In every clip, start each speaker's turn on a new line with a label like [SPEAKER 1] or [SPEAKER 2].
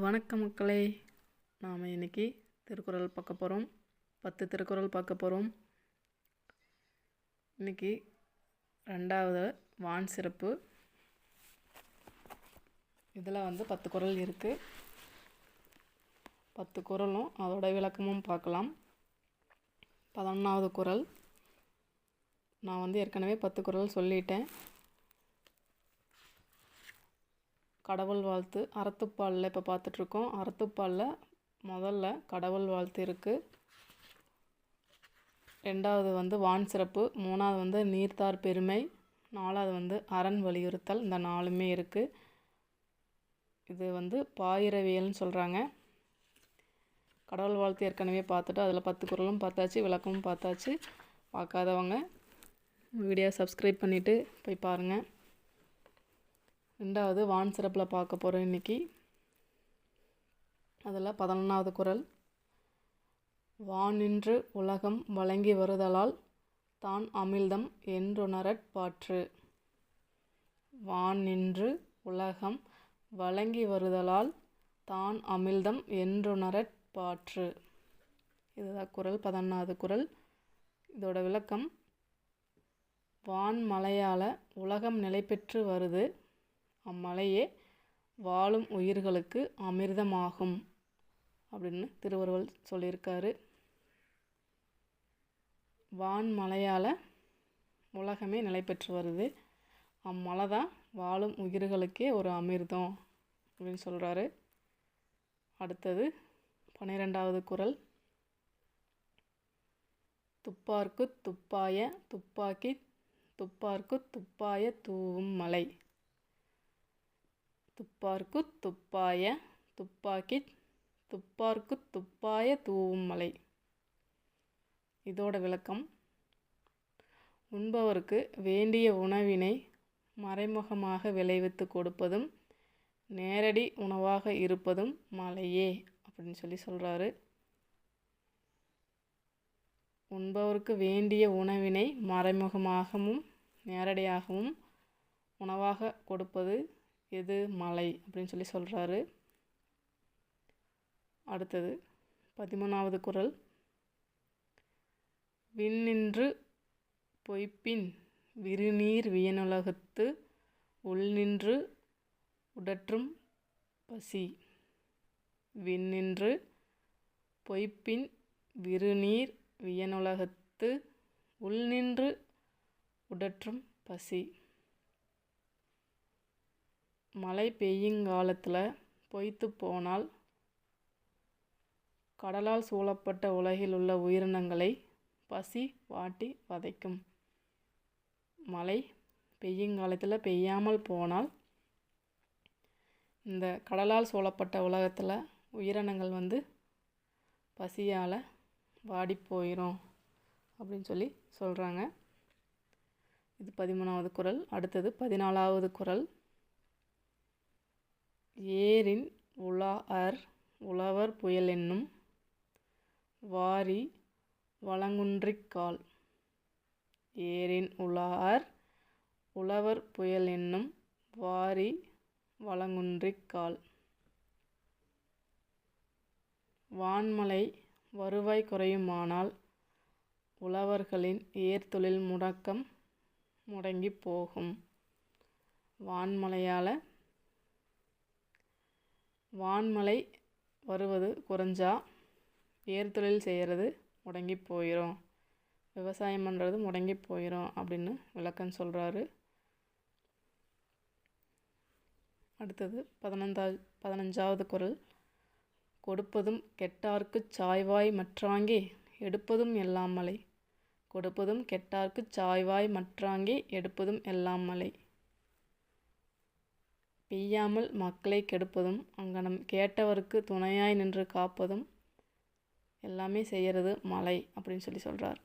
[SPEAKER 1] வணக்கம் மக்களே. நாம் இன்னைக்கு திருக்குறள் பார்க்க போகிறோம் பத்து திருக்குறள் பார்க்க போகிறோம் இன்னைக்கு ரெண்டாவது வான் சிறப்பு. இதில் வந்து பத்து குறள் இருக்குது பத்து குறளும் அதோட விளக்கமும் பார்க்கலாம். பதினொன்றாவது குறள். நான் வந்து ஏற்கனவே பத்து குறள் சொல்லிட்டேன். கடவுள் வாழ்த்து. அறத்துப்பாலில் இப்போ பார்த்துட்ருக்கோம் அறத்துப்பாலில் முதல்ல கடவுள் வாழ்த்து இருக்குது ரெண்டாவது வந்து வான் சிறப்பு. மூணாவது வந்து நீர்த்தார் பெருமை. நாலாவது வந்து அரண் வலியுறுத்தல். இந்த நாலுமே இருக்குது இது வந்து பாயிரவியல்னு சொல்கிறாங்க கடவுள் வாழ்த்து ஏற்கனவே பார்த்துட்டு அதில் பத்து குறளும் பார்த்தாச்சு விளக்கமும் பார்த்தாச்சு. பார்க்காதவங்க வீடியோ சப்ஸ்கிரைப் பண்ணிவிட்டு போய் பாருங்கள் ரெண்டாவது வான் சிறப்பில் பார்க்க போகிறோம் இன்றைக்கி அதில் பதினொன்றாவது குறள் வானின்று உலகம் வழங்கி வருதலால் தான் அமிழ்தம் என்றுணரற் பாற்று. வானின்று உலகம் வழங்கி வருதலால் தான் அமிழ்தம் என்றுணரற் பாற்று. இதுதான் குரல் பதினொன்றாவது குறள் இதோட விளக்கம் வான் மலையால் உலகம் நிலை பெற்று வருது. அம்மலையே வாழும் உயிர்களுக்கு அமிர்தமாகும் அப்படின்னு திருவள்ளுவர் சொல்லியிருக்காரு. வான்மலையால் உலகமே நிலை பெற்று வருது. அம்மலை தான் வாழும் உயிர்களுக்கே ஒரு அமிர்தம் அப்படின்னு சொல்கிறாரு அடுத்தது பன்னிரெண்டாவது குரல். துப்பார்க்கு துப்பாய துப்பாக்கி துப்பார்க்கு துப்பாய தூவும் மலை. துப்பார்க்கு துப்பாய துப்பாக்கி துப்பார்க்கு துப்பாய தூவும் மலை இதோட விளக்கம். உண்பவருக்கு வேண்டிய உணவினை மறைமுகமாக விளைவித்து கொடுப்பதும் நேரடி உணவாக இருப்பதும் மலையே அப்படின்னு சொல்லி சொல்கிறாரு உண்பவருக்கு வேண்டிய உணவினை மறைமுகமாகவும் நேரடியாகவும் உணவாக கொடுப்பது எது மலை அப்படின்னு சொல்லி சொல்கிறாரு அடுத்தது பதிமூணாவது குரல். விண்ணின்று பொய்ப்பின் விருநீர் வியனுலகத்து உள்நின்று உடற்றும் பசி. விண்ணின்று பொய்ப்பின் விருநீர் வியனுலகத்து உள்நின்று உடற்றும் பசி. மழை பெய்யுங்காலத்தில் பொய்த்து போனால் கடலால் சூழப்பட்ட உலகில் உள்ள உயிரினங்களை பசி வாட்டி வதைக்கும். மழை பெய்யுங்காலத்தில் பெய்யாமல் போனால் இந்த கடலால் சூழப்பட்ட உலகத்தில் உயிரினங்கள் வந்து பசியால் வாடி போயிடும் அப்படின்னு சொல்லி சொல்கிறாங்க இது பதிமூணாவது குறள் அடுத்தது பதினாலாவது குறள் ஏரின் உலாஅர் உழவர் புயல் என்னும் வாரி வளங்குன்றிக்கால் ஏரின் உலாஅர் உழவர் புயல் என்னும் வாரி வளங்குன்றிக்கால் வான்மலை வருவாய் குறையுமானால் உழவர்களின் ஏர்தொழில் முடக்கம் முடங்கி போகும். வான்மலையால் வான்மலை வருவது குறைஞ்சா ஏர்தொழில் செய்கிறது முடங்கி போயிடும் விவசாயம் பண்ணுறது முடங்கி போயிடும் அப்படின்னு விளக்கம் சொல்கிறாரு அடுத்தது பதினஞ்சா பதினஞ்சாவது குரல். கொடுப்பதும் கெட்டார்க்கு சாய்வாய் மற்றாங்கே எடுப்பதும் எல்லாம் மலை. கொடுப்பதும் கெட்டார்க்கு சாய்வாய் மற்றாங்கே எடுப்பதும் எல்லாம் மலை. பெய்யாமல் மக்களை கெடுப்பதும் அங்கனம் கேட்டவருக்கு துணையாய் நின்று காப்பதும் எல்லாமே செய்கிறது மழை அப்படின்னு சொல்லி சொல்கிறார்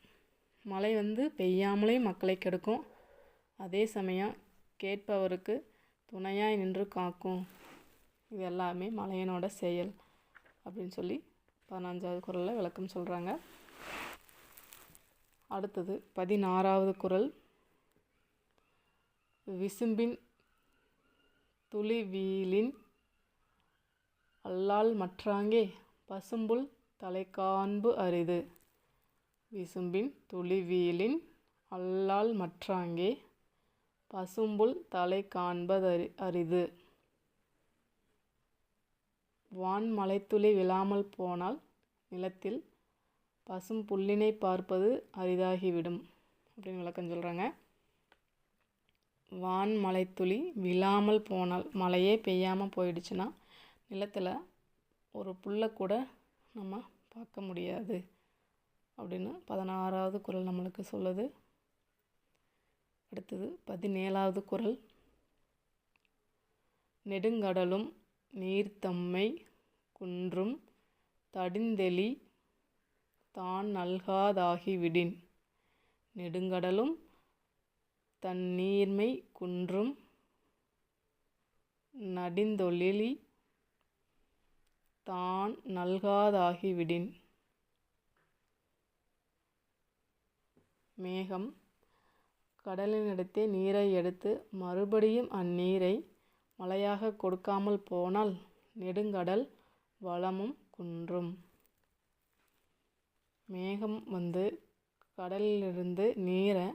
[SPEAKER 1] மழை வந்து பெய்யாமலே மக்களை கெடுக்கும். அதே சமயம் கேட்பவருக்கு துணையாய் நின்று காக்கும். இது எல்லாமே மலையனோட செயல் அப்படின்னு சொல்லி பதினஞ்சாவது குரலில் விளக்கம் சொல்கிறாங்க அடுத்தது பதினாறாவது குரல். விசும்பின் துளிவீலின் அல்லால் மற்றாங்கே பசும்புல் தலைக்காண்பு அரிது. விசும்பின் துளிவீலின் அல்லால் மற்றாங்கே பசும்புல் தலை காண்பதரி அரிது. வான் மலைத்துளி விழாமல் போனால் நிலத்தில் பசும் புல்லினை பார்ப்பது அரிதாகிவிடும். அப்படின்னு விளக்கம் சொல்கிறாங்க வான் மலைத்துளி விழாமல் போனால் மழையே பெய்யாமல் போயிடுச்சுன்னா நிலத்தில் ஒரு புல்லை கூட நம்ம பார்க்க முடியாது அப்படின்னு பதினாறாவது குரல் நம்மளுக்கு சொல்லுது. அடுத்தது பதினேழாவது குரல். நெடுங்கடலும் நீர்த்தம்மை குன்றும் தடிந்தெளி தான் நல்காதாகிவிடின். நெடுங்கடலும் தன் நீர்மை குன்றும் நடிந்தொழிலி தான் நல்காதாகிவிடின். மேகம் கடலினிடத்தே நீரை எடுத்து மறுபடியும் அந்நீரை மழையாக கொடுக்காமல் போனால் நெடுங்கடல் வளமும் குன்றும். மேகம் வந்து கடலிலிருந்து நீரை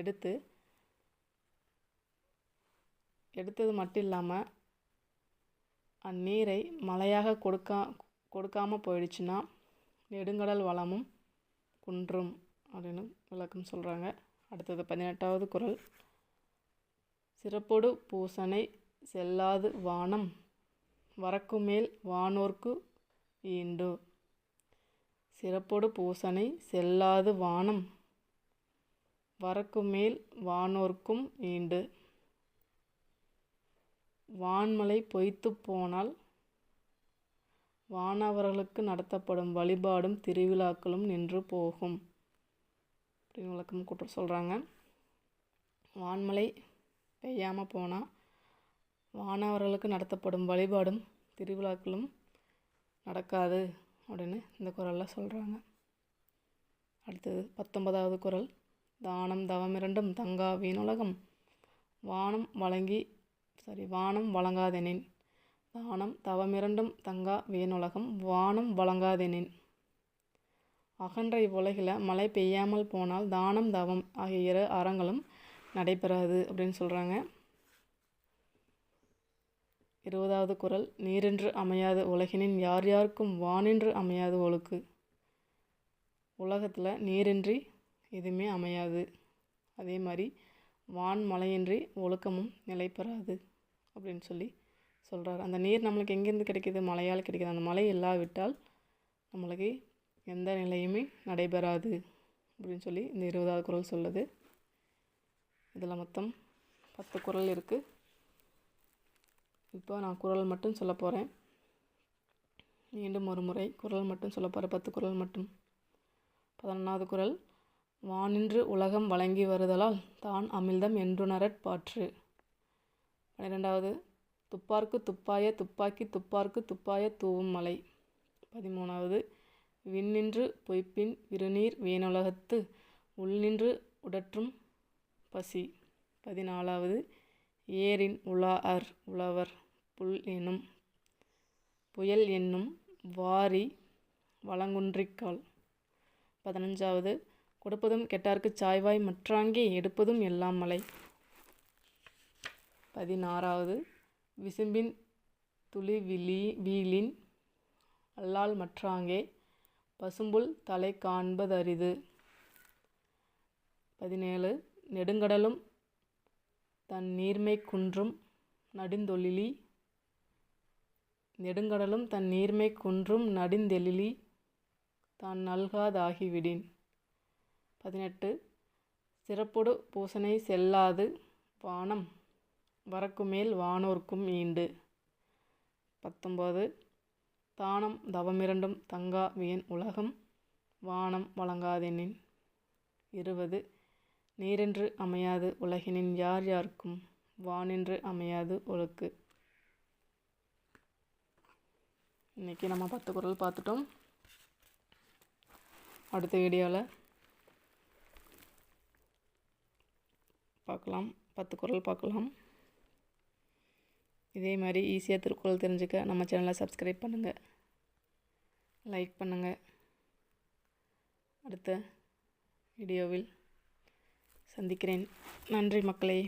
[SPEAKER 1] எடுத்து எடுத்தது மட்டும் இல்லாமல் அந்நீரை மழையாக கொடுக்கா கொடுக்காமல் போயிடுச்சுன்னா நெடுங்கடல் வளமும் குன்றும் அப்படின்னு விளக்கம் சொல்கிறாங்க அடுத்தது பதினெட்டாவது குரல். சிறப்பொடு பூசனை செல்லாது வானம் வரக்குமேல் வானோர்க்கு ஈண்டு. சிறப்பொடு பூசனை செல்லாது வானம் வரக்குமேல் வானோர்க்கும் ஈண்டு. வான்மலை பொய்த்து போனால் வானவர்களுக்கு நடத்தப்படும் வழிபாடும் திருவிழாக்களும் நின்று போகும். அப்படின்னு விளக்கம் கூட்ட சொல்கிறாங்க வான்மலை பெய்யாமல் போனால் வானவர்களுக்கு நடத்தப்படும் வழிபாடும் திருவிழாக்களும் நடக்காது அப்படின்னு இந்த குரலில் சொல்கிறாங்க அடுத்தது பத்தொன்பதாவது குரல். தானம் தவமிரண்டும் தங்கா வீணுலகம். வானம் வழங்கி சாரி வானம் வழங்காதெனின். தானம் தவமிரண்டும் தங்கா வீணுலகம் வானம் வழங்காதெனின். அகன்ற இவ்வுலகில் மழை பெய்யாமல் போனால் தானம் தவம் ஆகிய இரு அறங்களும் நடைபெறாது அப்படின்னு சொல்கிறாங்க இருபதாவது குரல் நீரென்று அமையாது உலகினின் யார் யாருக்கும் வானின்று அமையாது ஒழுக்கு. உலகத்தில் நீரின்றி எதுவுமே அமையாது. அதே மாதிரி வான் மலையின்றி ஒழுக்கமும் நிலை பெறாது அப்படின்னு சொல்லி சொல்கிறார் அந்த நீர் நம்மளுக்கு எங்கேருந்து கிடைக்கிது? மழையால் கிடைக்கிது. அந்த மழை இல்லாவிட்டால் நம்மளுக்கு எந்த நிலையுமே நடைபெறாது அப்படின்னு சொல்லி இந்த இருபதாவது குரல் சொல்லுது. இதில் மொத்தம் பத்து குரல் இருக்குது இப்போ நான் குரல் மட்டும் சொல்ல போகிறேன் மீண்டும் ஒரு முறை குரல் மட்டும் சொல்ல போகிறேன் பத்து குரல் மட்டும். பதினொன்றாவது குரல். வானின்று உலகம் வழங்கி வருதலால் தான் அமிழ்தம் என்றுணரற் பாற்று. பன்னிரெண்டாவது துப்பார்க்கு துப்பாய துப்பாக்கி துப்பார்க்கு துப்பாய தூவும் மலை. பதிமூணாவது விண்ணின்று பொய்ப்பின் விருநீர் வீணுலகத்து உள்நின்று உடற்றும் பசி. பதினாலாவது ஏரின் உலாஅர் உழவர் புல் எனும் புயல் என்னும் வாரி வளங்குன்றிக்கால் பதினஞ்சாவது கொடுப்பதும் கெட்டார்க்கு சாய்வாய் மற்றாங்கே எடுப்பதும் எல்லாம் மலை. பதினாறாவது விசும்பின் துளி விழி வீலின் அல்லால் மற்றாங்கே பசும்புல் தலை காண்பதரிது. பதினேழு நெடுங்கடலும் தன் நீர்மை குன்றும் நடுந்தொழிலி நெடுங்கடலும் தன் நீர்மை குன்றும் நடுந்தெழிலி தான் நல்காதாகிவிடின். பதினெட்டு. சிறப்பொடு பூசனை செல்லாது வானம் வரக்குமேல் வானோர்க்கும் ஈண்டு. பத்தொம்போது. தானம் தவமிரண்டும் தங்கா வியன் உலகம் வானம் வழங்காதெனின். இருபது. நீரென்று அமையாது உலகினின் யார் யாருக்கும் வானென்று அமையாது ஒழுக்கு. இன்றைக்கி நம்ம பத்து குரல் பார்த்துட்டோம். அடுத்த வீடியோவில் பார்க்கலாம். பத்து குரல் பார்க்கலாம். இதே மாதிரி ஈஸியாக திருக்குறள் தெரிஞ்சுக்க நம்ம சேனலை சப்ஸ்கிரைப் பண்ணுங்கள் லைக் பண்ணுங்கள் அடுத்த வீடியோவில் சந்திக்கிறேன். நன்றி மக்களே.